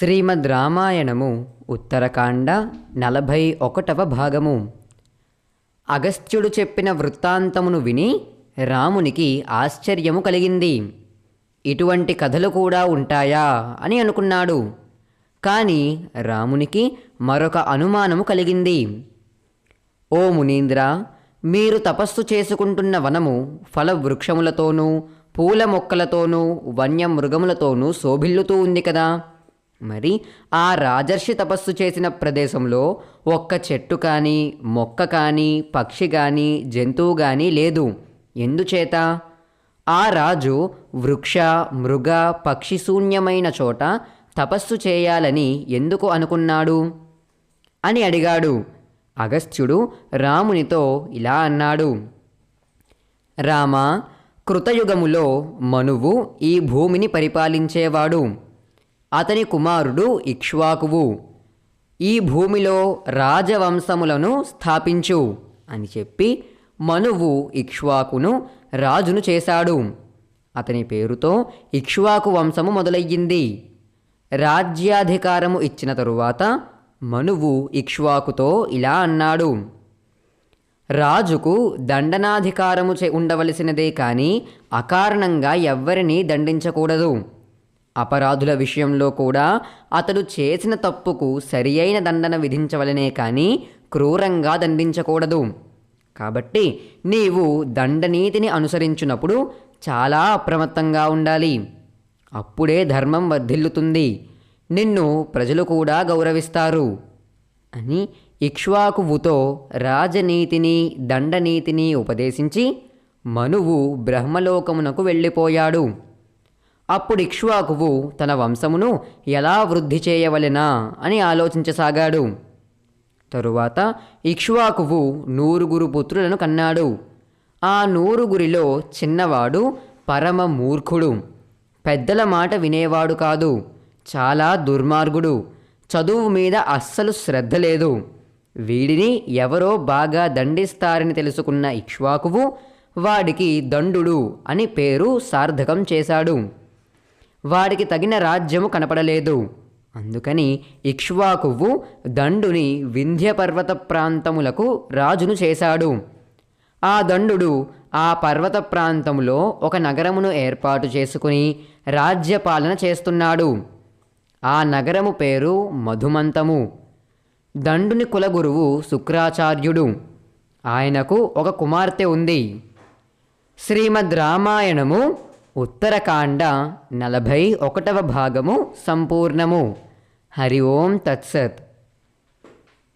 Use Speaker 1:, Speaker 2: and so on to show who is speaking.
Speaker 1: శ్రీమద్ రామాయణము ఉత్తరకాండ నలభై ఒకటవ భాగము. అగస్త్యుడు చెప్పిన వృత్తాంతమును విని రామునికి ఆశ్చర్యము కలిగింది. ఇటువంటి కథలు కూడా ఉంటాయా అని అనుకున్నాడు. కానీ రామునికి మరొక అనుమానము కలిగింది. ఓ మునీంద్ర మీరు తపస్సు చేసుకుంటున్న వనము ఫల వృక్షములతోనూ పూల మొక్కలతోనూ వన్యమృగములతోనూ శోభిల్లుతూ ఉంది కదా. మరి ఆ రాజర్షి తపస్సు చేసిన ప్రదేశంలో ఒక్క చెట్టు కానీ మొక్క కానీ పక్షి కానీ జంతువు కానీ లేదు. ఎందుచేత? ఆ రాజు వృక్ష మృగ పక్షి శూన్యమైన చోట తపస్సు చేయాలని ఎందుకు అనుకున్నాడు? అని అడిగాడు. అగస్త్యుడు రామునితో ఇలా అన్నాడు. రామ కృతయుగములో మనువు ఈ భూమిని పరిపాలించేవాడు. అతని కుమారుడు ఇక్ష్వాకువు. ఈ భూమిలో రాజవంశములను స్థాపించు అని చెప్పి మనువు ఇక్ష్వాకును రాజును చేశాడు. అతని పేరుతో ఇక్ష్వాకు వంశము మొదలయ్యింది. రాజ్యాధికారము ఇచ్చిన తరువాత మనువు ఇక్ష్వాకుతో ఇలా అన్నాడు. రాజుకు దండనాధికారము చే ఉండవలసినదే కానీ అకారణంగా ఎవ్వరినీ దండించకూడదు. అపరాధుల విషయంలో కూడా అతడు చేసిన తప్పుకు సరియైన దండన విధించవలనే కానీ క్రూరంగా దండించకూడదు. కాబట్టి నీవు దండనీతిని అనుసరించినప్పుడు చాలా అప్రమత్తంగా ఉండాలి. అప్పుడే ధర్మం వర్ధిల్లుతుంది. నిన్ను ప్రజలు కూడా గౌరవిస్తారు. అని ఇక్ష్వాకువుతో రాజనీతిని దండనీతిని ఉపదేశించి మనువు బ్రహ్మలోకమునకు వెళ్ళిపోయాడు. అప్పుడు ఇక్ష్వాకువు తన వంశమును ఎలా వృద్ధి చేయవలెనా అని ఆలోచించసాగాడు. తరువాత ఇక్ష్వాకువు నూరుగురు పుత్రులను కన్నాడు. ఆ నూరుగురిలో చిన్నవాడు పరమ మూర్ఖుడు. పెద్దల మాట వినేవాడు కాదు. చాలా దుర్మార్గుడు. చదువు మీద అస్సలు శ్రద్ధ లేదు. వీడిని ఎవరో బాగా దండిస్తారని తెలుసుకున్న ఇక్ష్వాకువు వాడికి దండుడు అని పేరు సార్థకం చేశాడు. వాడికి తగిన రాజ్యము కనపడలేదు. అందుకని ఇక్ష్వాకువు దండుని వింధ్యపర్వత ప్రాంతములకు రాజును చేశాడు. ఆ దండుడు ఆ పర్వత ప్రాంతములో ఒక నగరమును ఏర్పాటు చేసుకుని రాజ్యపాలన చేస్తున్నాడు. ఆ నగరము పేరు మధుమంతము. దండుని కులగురువు శుక్రాచార్యుడు. ఆయనకు ఒక కుమార్తె ఉంది. శ్రీమద్ రామాయణము ఉత్తరకాండ నలభై ఒకటవ భాగము సంపూర్ణము. హరి ఓం తత్సత్.